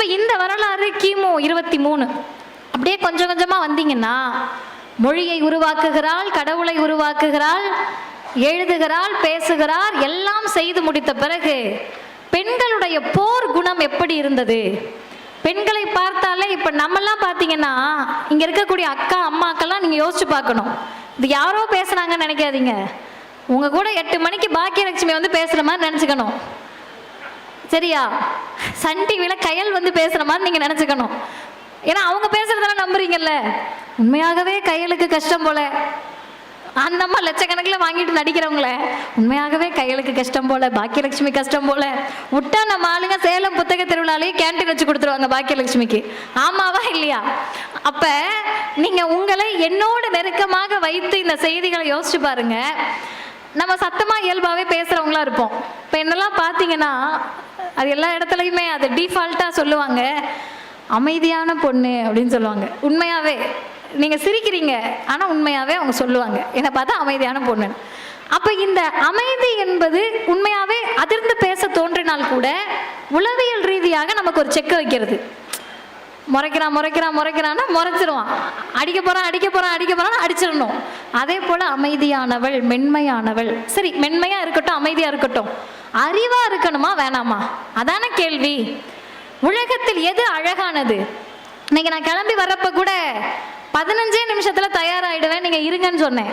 இப்போ இந்த வரலாறு கிமு இருபத்தி மூணு. அப்படியே கொஞ்சம் கொஞ்சமாக வந்தீங்கன்னா மொழியை உருவாக்குகிறாள் கடவுளை உருவாக்குகிறாள் எழுதுகிறாள் பேசுகிறார் எல்லாம் செய்து முடித்த பிறகு பெண்களுடைய போர் குணம் எப்படி இருந்தது? பெண்களை பார்த்தாலே இப்போ நம்மெல்லாம் பார்த்தீங்கன்னா இங்கே இருக்கக்கூடிய அக்கா அம்மாக்கெல்லாம் நீங்கள் யோசிச்சு பார்க்கணும். இது யாரோ பேசுகிறாங்கன்னு நினைக்காதீங்க. உங்கள் கூட எட்டு மணிக்கு பாக்கியலட்சுமி வந்து பேசுகிற மாதிரி நினச்சிக்கணும். சரியா? சன் டிவியில் கயல் வந்து பேசுகிற மாதிரி நீங்கள் நினச்சிக்கணும். ஏன்னா அவங்க பேசுகிறதெல்லாம் நம்புறீங்கல்ல. உண்மையாகவே கையலுக்கு கஷ்டம் போல. அந்த அம்மா லட்சக்கணக்கில் வாங்கிட்டு நடிக்கிறவங்கள. உண்மையாகவே கையலுக்கு கஷ்டம் போல பாக்கியலட்சுமி கஷ்டம் போல. விட்டா நம்ம ஆளுங்க சேலம் புத்தக திருவிழாலேயே கேன்டீன் வச்சு கொடுத்துருவாங்க பாக்கியலட்சுமிக்கு. ஆமாவா இல்லையா? அப்ப நீங்க உங்களை என்னோடு நெருக்கமாக வைத்து இந்த செய்திகளை யோசிச்சு பாருங்க. நம்ம சத்தமா இயல்பாவே பேசுறவங்களா இருப்போம். இப்போ என்னெல்லாம் பார்த்தீங்கன்னா அது எல்லா இடத்துலையுமே அது டிஃபால்ட்டாக சொல்லுவாங்க. அமைதியான பொண்ணு அப்படின்னு சொல்லுவாங்க. உண்மையாகவே நீங்கள் சிரிக்கிறீங்க ஆனால் உண்மையாகவே அவங்க சொல்லுவாங்க. என்னை பார்த்தா அமைதியான பொண்ணு அப்போ இந்த அமைதி என்பது உண்மையாகவே அதிர்ந்து பேச தோன்றினால் கூட உளவியல் ரீதியாக நமக்கு ஒரு செக் வைக்கிறது. முறைக்கிறான் முறைக்கிறான் முறைக்கிறான்னா முறைச்சிருவான். அடிக்க போகிறான் அடிக்க போறான் அடிக்க போகிறான்னு அடிச்சிடணும். அதே போல் அமைதியானவள் மென்மையானவள். சரி மென்மையாக இருக்கட்டும் அமைதியாக இருக்கட்டும். அறிவா இருக்கணுமா வேணாமா? அதான கேள்வி. உலகத்தில் எது அழகானது? இன்னைக்கு நான் கிளம்பி வர்றப்ப கூட பதினஞ்சே நிமிஷத்துல தயாராகிடுவேன் நீங்க இருங்கன்னு சொன்னேன்.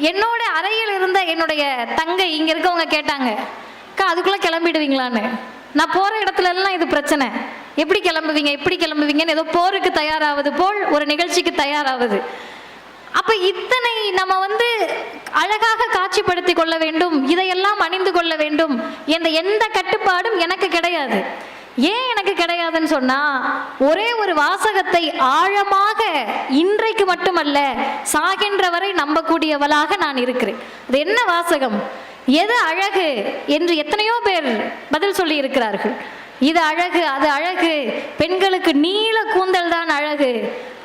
என்னோட அறையில் இருந்த என்னுடைய தங்கை இங்க இருக்கவங்க கேட்டாங்க அக்கா அதுக்குள்ள கிளம்பிடுவீங்களான்னு. நான் போற இடத்துல எல்லாம் இது பிரச்சனை. எப்படி கிளம்புவீங்க எப்படி கிளம்புவீங்கன்னு ஏதோ போருக்கு தயாராவது போல் ஒரு நிகழ்ச்சிக்கு தயாராவது. அப்ப இத்தனை நம்ம வந்து அழகாக காட்சிப்படுத்தி கொள்ள வேண்டும் இதையெல்லாம் அணிந்து கொள்ள வேண்டும் என்ற எந்த கட்டுப்பாடும் எனக்கு கிடையாது. ஏன் எனக்கு கிடையாதுன்னு சொன்னா ஒரே ஒரு வாசகத்தை ஆழமாக இன்றைக்கு மட்டுமல்ல சாகின்ற வரை நம்பக்கூடியவளாக நான் இருக்கிறேன். அது என்ன வாசகம்? எது அழகு என்று எத்தனையோ பேர் பதில் சொல்லி இருக்கிறார்கள் இது அழகு அது அழகு பெண்களுக்கு நீல கூந்தல் தான் அழகு.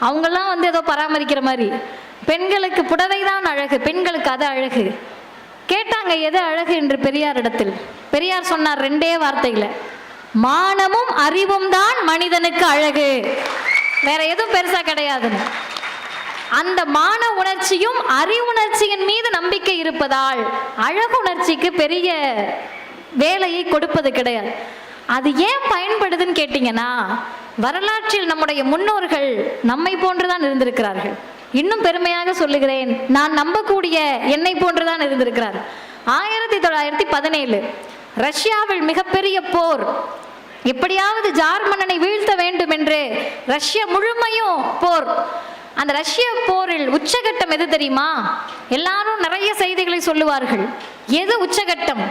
அவங்கெல்லாம் வந்து ஏதோ பராமரிக்கிற மாதிரி. பெண்களுக்கு புடவை தான் அழகு பெண்களுக்கு அது அழகு. கேட்டாங்க எது அழகு? என்று பெரியார் இடத்தில் பெரியார் சொன்னார் ரெண்டே வார்த்தையில. மானமும் அறிவும் தான் மனிதனுக்கு அழகு. வேற எதுவும் பெருசா கிடையாதுன்னு. அந்த மான உணர்ச்சியும் அறிவுணர்ச்சியின் மீது நம்பிக்கை இருப்பதால் அழகுணர்ச்சிக்கு பெரிய வேலையை கொடுப்பது கிடையாது. அது ஏன் பயன்படுதுன்னு கேட்டிங்கன்னா வரலாற்றில் நம்முடைய முன்னோர்கள் நம்மை போன்றுதான் இருந்திருக்கிறார்கள். இன்னும் பெருமையாக சொல்லுகிறேன். நான் நம்பக்கூடிய என்னை போன்றுதான் இருந்திருக்கிறார். ஆயிரத்தி தொள்ளாயிரத்தி பதினேழு. ரஷ்யாவில் மிகப்பெரிய போர். எப்படியாவது ஜார் மன்னனை வீழ்த்த வேண்டும் என்று ரஷ்யா முழுமையும் போர். அந்த ரஷ்ய போரில் உச்சகட்டம் எது தெரியுமா? எல்லாரும் நிறைய செய்திகளை சொல்லுவார்கள். எது உச்சகட்டம்?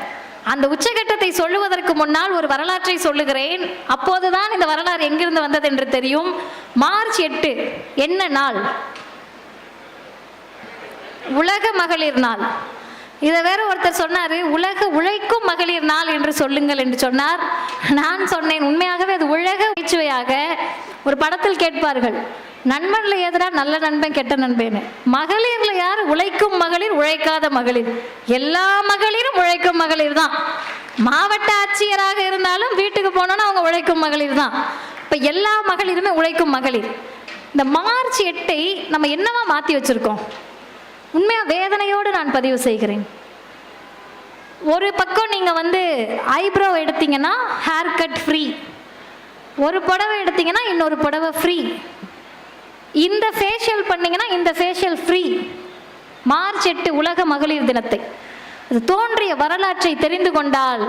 அந்த உச்சகட்டத்தை சொல்லுவதற்கு முன்னால் ஒரு வரலாற்றை சொல்லுகிறேன். அப்போதுதான் இந்த வரலாறு எங்கிருந்து வந்தது என்று தெரியும். மார்ச் எட்டு. என்ன நாள்? உலக மகளிர் நாள். இதை வேற ஒருத்தர் சொன்னாரு உலக உழைக்கும் மகளிர் நாள் என்று சொல்லுங்கள் என்று சொன்னார். நான் சொன்னேன் உண்மையாகவே அது உலக உயிர்ச்சுவையாக ஒரு படத்தில் கேட்பார்கள். நண்பன்ல எதிரா நல்ல நண்பன் கெட்ட நண்பேன்னு? மகளிர்ல யார் உழைக்கும் மகளிர் உழைக்காத மகளிர்? எல்லா மகளிரும் உழைக்கும் மகளிர் தான். மாவட்ட ஆட்சியராக இருந்தாலும் வீட்டுக்கு போனோன்னா அவங்க உழைக்கும் மகளிர் தான். இப்ப எல்லா மகளிருமே உழைக்கும் மகளிர். இந்த மார்ச் எட்டை நம்ம என்னவா மாத்தி வச்சிருக்கோம்? உண்மையாக வேதனையோடு நான் பதிவு செய்கிறேன். ஒரு பக்கம் நீங்கள் வந்து ஐப்ரோ எடுத்தீங்கன்னா ஹேர் கட் ஃப்ரீ ஒரு புடவை எடுத்தீங்கன்னா இன்னொரு புடவை ஃப்ரீ இந்த ஃபேஷியல் பண்ணீங்கன்னா இந்த ஃபேஷியல் ஃப்ரீ மார்ச் எட்டு உலக மகளிர் தினத்தை. அது தோன்றிய வரலாற்றை தெரிந்து கொண்டால்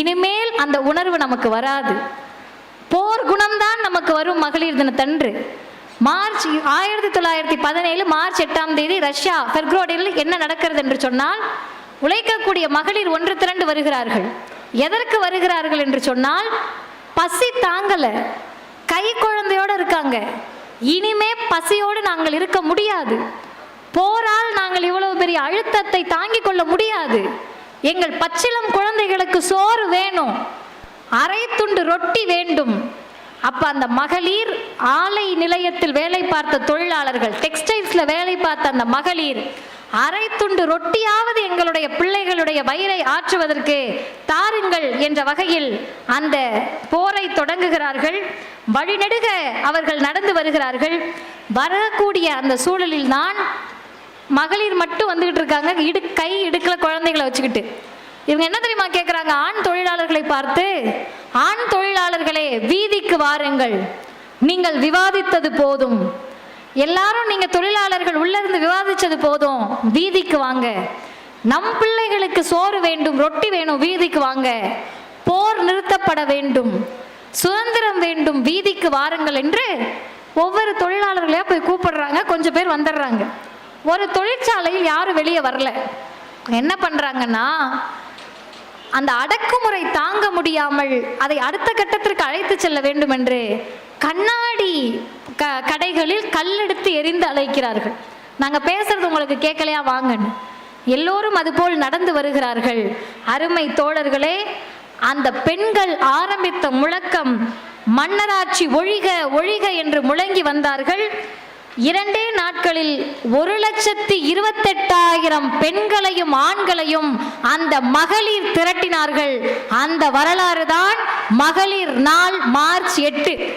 இனிமேல் அந்த உணர்வு நமக்கு வராது. போர் குணம்தான் நமக்கு வரும் மகளிர் தினத்தன்று. மார்ச் ஆயிரத்தி தொள்ளாயிரத்தி பதினேழு மார்ச் எட்டாம் தேதி ரஷ்யா பெர்க்ரோடில் என்ன நடக்கிறது என்று சொன்னால் உழைக்கக்கூடிய மகளிர் ஒன்று திரண்டு வருகிறார்கள். எதற்கு வருகிறார்கள் என்று சொன்னால் பசி தாங்கல. கை குழந்தையோட இருக்காங்க. இனிமே பசியோடு நாங்கள் இருக்க முடியாது. போரால் நாங்கள் இவ்வளவு பெரிய அழுத்தத்தை தாங்கிக் கொள்ள முடியாது. எங்கள் பச்சிளம் குழந்தைகளுக்கு சோறு வேணும். அரை துண்டு ரொட்டி வேண்டும். அப்ப அந்த மகளிர் ஆலை நிலையத்தில் வேலை பார்த்த தொழிலாளர்கள் டெக்ஸ்டைல்ஸ்ல வேலை பார்த்த அந்த மகளிர் அரை துண்டு ரொட்டியாவது எங்களுடைய பிள்ளைகளுடைய வயிறை ஆற்றுவதற்கு தாருங்கள் என்ற வகையில் அந்த போரை தொடங்குகிறார்கள். வழிநெடுக அவர்கள் நடந்து வருகிறார்கள். வரக்கூடிய அந்த சூழலில் தான் மகளிர் மட்டும் வந்துகிட்டு இருக்காங்க. இடு கை இடுக்கல குழந்தைகளை வச்சுக்கிட்டு. இவங்க என்ன தெரியுமா கேட்குறாங்க ஆண் தொழிலாளர்களை பார்த்து ஆண் தொழிலாளர்களே வீதிக்கு வாருங்கள். நீங்கள் விவாதித்தது போதும். எல்லாரும் நீங்க தொழிலாளர்கள் உள்ள இருந்து விவாதிச்சது போதும். வீதிக்கு வாங்க. நம் பிள்ளைகளுக்கு சோறு வேண்டும் ரொட்டி வேணும் வீதிக்கு வாங்க. போர் நிறுத்தப்பட வேண்டும். சுதந்திரம் வேண்டும் வீதிக்கு வாருங்கள் என்று ஒவ்வொரு தொழிலாளர்களையா போய் கூப்பிடுறாங்க. கொஞ்சம் பேர் வந்துடுறாங்க. ஒரு தொழிற்சாலையில் யாரும் வெளியே வரல. என்ன பண்றாங்கன்னா அந்த அடக்குமுறை தாங்க முடியாமல் அதை அடுத்த கட்டத்திற்கு அழைத்து செல்ல வேண்டும் என்று கண்ணாடி க கடைகளில் கல்லெடுத்து எரிந்து அழைக்கிறார்கள். நாங்கள் பேசுறது உங்களுக்கு கேட்கலையா? வாங்கன்னு. எல்லோரும் அதுபோல் நடந்து வருகிறார்கள். அருமை தோழர்களே அந்த பெண்கள் ஆரம்பித்த முழக்கம் மன்னராட்சி ஒழிக ஒழிக என்று முழங்கி வந்தார்கள். இரண்டே நாட்களில் ஒரு லட்சத்தி இருபத்தெட்டாயிரம் பெண்களையும் ஆண்களையும் அந்த மகளிர் திரட்டினார்கள். அந்த வரலாறு தான் மகளிர் நாள் மார்ச் எட்டு.